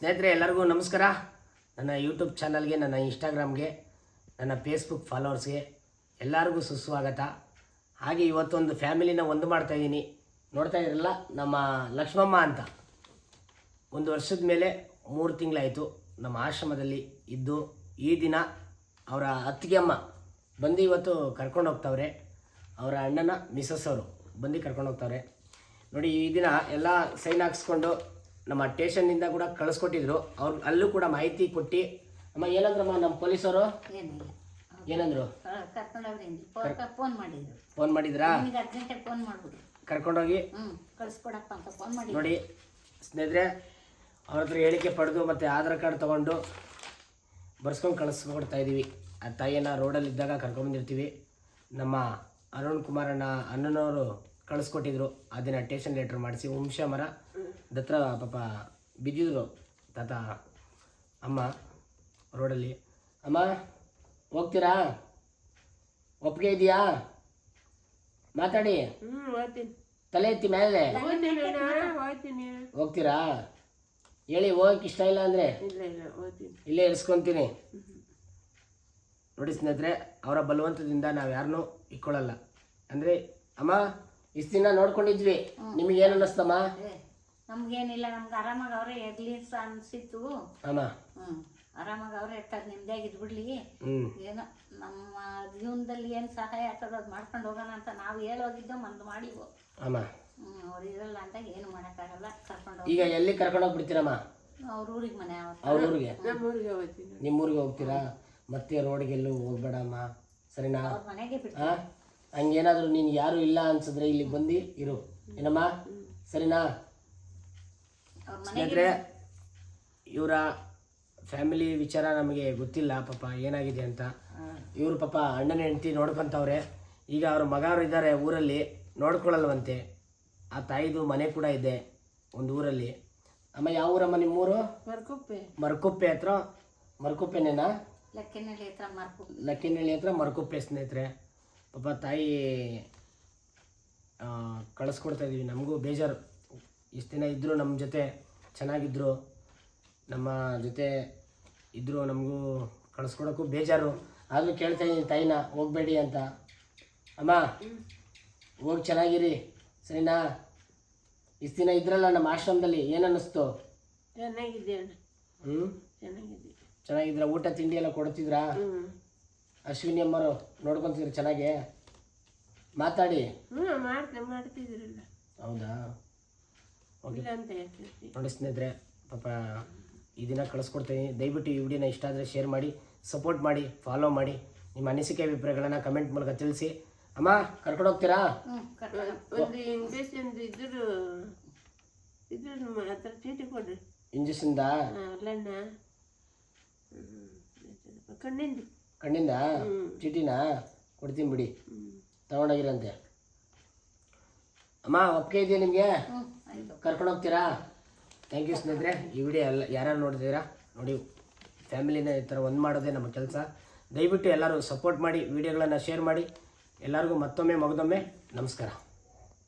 ಸ್ನೇಹಿತರೆ, ಎಲ್ಲರಿಗೂ ನಮಸ್ಕಾರ. ನನ್ನ ಯೂಟ್ಯೂಬ್ ಚಾನಲ್ಗೆ ನನ್ನ ಇನ್ಸ್ಟಾಗ್ರಾಮ್ಗೆ ನನ್ನ ಫೇಸ್ಬುಕ್ ಫಾಲೋವರ್ಸ್ಗೆ ಎಲ್ಲರಿಗೂ ಸುಸ್ವಾಗತ. ಹಾಗೆ ಇವತ್ತೊಂದು ಫ್ಯಾಮಿಲಿನ ಒಂದು ಮಾಡ್ತಾ ಇದ್ದೀನಿ. ನೋಡ್ತಾ ಇದ್ರಲ್ಲ ನಮ್ಮ ಲಕ್ಷ್ಮಮ್ಮ ಅಂತ. ಒಂದು ವರ್ಷದ ಮೇಲೆ ಮೂರು ತಿಂಗಳಾಯಿತು. ನಮ್ಮ ಆಶ್ರಮದಲ್ಲಿ ಇದ್ದು, ಈ ದಿನ ಅವರ ಅತ್ತಿಗೆ ಅಮ್ಮ ಬಂದು ಇವತ್ತು ಕರ್ಕೊಂಡು ಹೋಗ್ತಾವ್ರೆ. ಅವರ ಅಣ್ಣನ ಮಿಸಸ್ ಅವರು ಬಂದು ಕರ್ಕೊಂಡು ಹೋಗ್ತಾವ್ರೆ. ನೋಡಿ, ಈ ದಿನ ಎಲ್ಲ ಸೈನ್ ಹಾಕ್ಸ್ಕೊಂಡು ನಮ್ಮ ಸ್ಟೇಷನ್ನಿಂದ ಕೂಡ ಕಳಿಸ್ಕೊಟ್ಟಿದ್ರು. ಅವ್ರು ಅಲ್ಲೂ ಕೂಡ ಮಾಹಿತಿ ಕೊಟ್ಟು ಅಮ್ಮ ಏನಂದ್ರಮ್ಮ ನಮ್ಮ ಪೊಲೀಸರು? ಏನಂದ್ರು? ಫೋನ್ ಮಾಡಿದ್ರು. ಫೋನ್ ಮಾಡಿದ್ರಾ? ಫೋನ್ ಮಾಡ್ಬಿಡು. ಕರ್ಕೊಂಡೋಗಿ? ಹ್ಞೂ ಕಳಿಸ್ಕೊಡಪ್ಪ ಅಂತ ಫೋನ್ ಮಾಡಿ ನೋಡಿ ಸ್ನೇಹಿತರೆ ಅವ್ರ ಹತ್ರ ಹೇಳಿಕೆ ಪಡೆದು ಮತ್ತು ಆಧಾರ್ ಕಾರ್ಡ್ ತಗೊಂಡು ಬರ್ಸ್ಕೊಂಡು ಕಳಿಸ್ಕೊಡ್ತಾ ಇದ್ದೀವಿ ಆ ತಾಯಿಯನ್ನ ರೋಡಲ್ಲಿ ಇದ್ದಾಗ ಕರ್ಕೊಂಬಂದಿರ್ತೀವಿ ನಮ್ಮ ಅರುಣ್ ಕುಮಾರ್ ಅಣ್ಣ ಅಣ್ಣನವರು ಕಳಿಸ್ಕೊಟ್ಟಿದ್ರು. ಅದನ್ನ ದಿನ ಟೇಷನ್ ಲೆಟ್ರ್ ಮಾಡಿಸಿ ಮರ. ದತ್ರ ಪಾಪ ಬಿದ್ದಿದ್ರು ತಾತ ಅಮ್ಮ ರೋಡಲ್ಲಿ. ಅಮ್ಮ ಹೋಗ್ತೀರಾ? ಒಪ್ಪಿಗೆ ಇದೆಯಾ? ಮಾತಾಡಿ. ತಲೆ ಎತ್ತಿ ಮೇಲೆ. ಹೋಗ್ತೀರಾ? ಹೇಳಿ ಹೋಗಕ್ಕೆ ಇಷ್ಟ ಇಲ್ಲ ಅಂದರೆ. ಇಲ್ಲೇ ಇರಿಸ್ಕೊಂತೀನಿ. ನೋಡಿ ಸ್ನೇಹಿತರೆ ಅವರ ಬಲವಂತದಿಂದ ನಾವು ಯಾರನ್ನೂ ಇಟ್ಕೊಳ್ಳಲ್ಲ ಅಂದರೆ ಅಮ್ಮ ಇಷ್ಟು ದಿನ ನೋಡ್ಕೊಂಡಿದ್ವಿ. ನಿಮಗೇನು ಅನ್ನಿಸ್ತಮ್ಮ ನಮ್ಗೇನಿಲ್ಲ ನಮ್ಗೆ ಆರಾಮಾಗಿ ಅವರೇ ಇರ್ಲಿ ಸ ಅನ್ಸಿತ್ತು. ಅಮ್ಮ ಹ್ಞೂ ಆರಾಮಾಗಿ ಅವರೇ ಇರ್ತಾರೆ ನಿಮ್ದಾಗಿ ಇದ್ಬಿಡ್ಲಿ. ಹ್ಞೂ ಏನೋ ನಮ್ಮ ಜೀವನದಲ್ಲಿ ಏನು ಸಹಾಯ ಆಗ್ತದೆ ಅದು ಮಾಡ್ಕೊಂಡು ಹೋಗೋಣ ಅಂತ ನಾವು ಹೇಳೋಗಿದ್ದೋ ಮಂದು ಮಾಡಿವು ಅಮ್ಮ ಹ್ಞೂ ಅವ್ರು ಇರಲ್ಲ ಅಂತ ಏನು ಮಾಡೋಕ್ಕಾಗಲ್ಲ ಕರ್ಕೊಂಡು ಈಗ ಎಲ್ಲಿ ಕರ್ಕೊಂಡು ಹೋಗ್ಬಿಡ್ತೀರಮ್ಮ? ಅವ್ರ ಊರಿಗೆ ಮನೆ ಅವ್ರು ಊರಿಗೆ? ನಿಮ್ಮ ಊರಿಗೆ ಹೋಗ್ತೀರಾ? ಮತ್ತೆ ರೋಡ್ಗೆಲ್ಲೂ ಹೋಗ್ಬೇಡಮ್ಮ. ಸರಿನಾ? ಅವ್ರ ಮನೆಗೆ ಬಿಟ್ಟು ಹಾಂ ಹಂಗೇನಾದರೂ ನೀನು ಯಾರು ಇಲ್ಲ ಅನ್ಸಿದ್ರೆ ಇಲ್ಲಿ ಬಂದು ಇರು. ಏನಮ್ಮ? ಸರಿನಾ? ಸ್ನೇಹಿತರೆ ಇವರ ಫ್ಯಾಮಿಲಿ ವಿಚಾರ ನಮಗೆ ಗೊತ್ತಿಲ್ಲ ಪಾಪ ಏನಾಗಿದೆ ಅಂತ. ಇವರು ಪಾಪ ಅಣ್ಣನ ಹೆಂಡತಿ ನೋಡ್ಕೊಂತವ್ರೆ. ಈಗ ಅವ್ರ ಮಗವ್ರು ಇದ್ದಾರೆ ಊರಲ್ಲಿ ನೋಡ್ಕೊಳ್ಳಲ್ವಂತೆ. ಆ ತಾಯಿದು ಮನೆ ಕೂಡ ಇದೆ ಒಂದು ಊರಲ್ಲಿ. ಅಮ್ಮ ಯಾವ ಊರಮ್ಮ ನಿಮ್ಮೂರು? ಮರಕುಪ್ಪೆ. ಮರಕುಪ್ಪೆ ಹತ್ರ? ಮರಕುಪ್ಪೆನೇನಾ? ಲಕ್ಕಿನಹಳ್ಳಿ ಹತ್ರ ಮರಕುಪ್ಪೆ. ಲಕ್ಕಿನಹಳ್ಳಿ ಹತ್ರ ಮರಕುಪ್ಪೆ ಸ್ನೇಹಿತರೆ. ಪಾಪ ತಾಯಿ ಕಳಿಸ್ಕೊಡ್ತಾ ಇದೀವಿ. ನಮಗೂ ಬೇಜಾರು. ಇಷ್ಟು ದಿನ ಇದ್ದರು ನಮ್ಮ ಜೊತೆ ಚೆನ್ನಾಗಿದ್ದರು ನಮ್ಮ ಜೊತೆ ಇದ್ದರು ನಮಗೂ ಕಳಿಸ್ಕೊಡೋಕ್ಕೂ ಬೇಜಾರು. ಆದರೂ ಕೇಳ್ತಾ ಇದ್ದೀನಿ ತಾಯಿನ ಹೋಗಬೇಡಿ ಅಂತ. ಅಮ್ಮ ಹೋಗಿ ಚೆನ್ನಾಗಿರಿ. ಸರಿನಾ? ಇಷ್ಟು ದಿನ ಇದ್ರಲ್ಲ ನಮ್ಮ ಆಶ್ರಮದಲ್ಲಿ ಏನು ಅನ್ನಿಸ್ತು? ಚೆನ್ನಾಗಿದೆ ಹ್ಞೂ ಚೆನ್ನಾಗಿದೆ. ಚೆನ್ನಾಗಿದ್ರ? ಊಟ ತಿಂಡಿ ಎಲ್ಲ ಕೊಡ್ತಿದ್ರಾ? ಅಶ್ವಿನಿ ಅಮ್ಮರು ನೋಡ್ಕೊಂತಿದ್ರು ಚೆನ್ನಾಗಿ. ಮಾತಾಡಿ. ಹ್ಞೂ ಮಾಡ್ತಾ ಮಾಡ್ತಿದ್ರಲ್ಲ. ಹೌದಾ ಓಕೆ ಇಲ್ಲ ಅಂತ ಹೇಳ್ತಿರ್ತೀನಿ ನೋಡಿ ಸ್ನೇಹಿತರೆ ಪಾಪ ಈ ದಿನ ಕಳಿಸ್ಕೊಡ್ತೀನಿ. ದಯವಿಟ್ಟು ಈ ವಿಡಿಯೋನ ಇಷ್ಟ ಆದರೆ ಶೇರ್ ಮಾಡಿ ಸಪೋರ್ಟ್ ಮಾಡಿ ಫಾಲೋ ಮಾಡಿ. ನಿಮ್ಮ ಅನಿಸಿಕೆ ಅಭಿಪ್ರಾಯಗಳನ್ನ ಕಮೆಂಟ್ ಮೂಲಕ ತಿಳಿಸಿ. ಅಮ್ಮ ಕರ್ಕೊಂಡು ಹೋಗ್ತೀರಾ? ಇಂಜೆಕ್ಷನ್ ಇಂಜೆಕ್ಷನ್ದ? ಕಣ್ಣಿಂದು. ಚೀಟಿನ? ಕೊಡ್ತೀನಿ ಬಿಡಿ. ತಗೊಂಡೋಗಿರಂತೆ. ಅಮ್ಮ ಒಪ್ಪಿಗೆ ಇದೆಯಾ ನಿಮಗೆ? ಕರ್ಕೊಂಡು ಹೋಗ್ತೀರಾ? ಥ್ಯಾಂಕ್ ಯು ಸ್ನೇಹಿತರೆ. ಈ ವಿಡಿಯೋ ಎಲ್ಲ ಯಾರು ನೋಡಿದ್ದೀರಾ ನೋಡಿ ಫ್ಯಾಮಿಲಿನ ಈ ಥರ ಒಂದು ಮಾಡೋದೇ ನಮ್ಮ ಕೆಲಸ. ದಯವಿಟ್ಟು ಎಲ್ಲರೂ ಸಪೋರ್ಟ್ ಮಾಡಿ ವಿಡಿಯೋಗಳನ್ನು ಶೇರ್ ಮಾಡಿ. ಎಲ್ಲರಿಗೂ ಮತ್ತೊಮ್ಮೆ, ಮಗದೊಮ್ಮೆ ನಮಸ್ಕಾರ.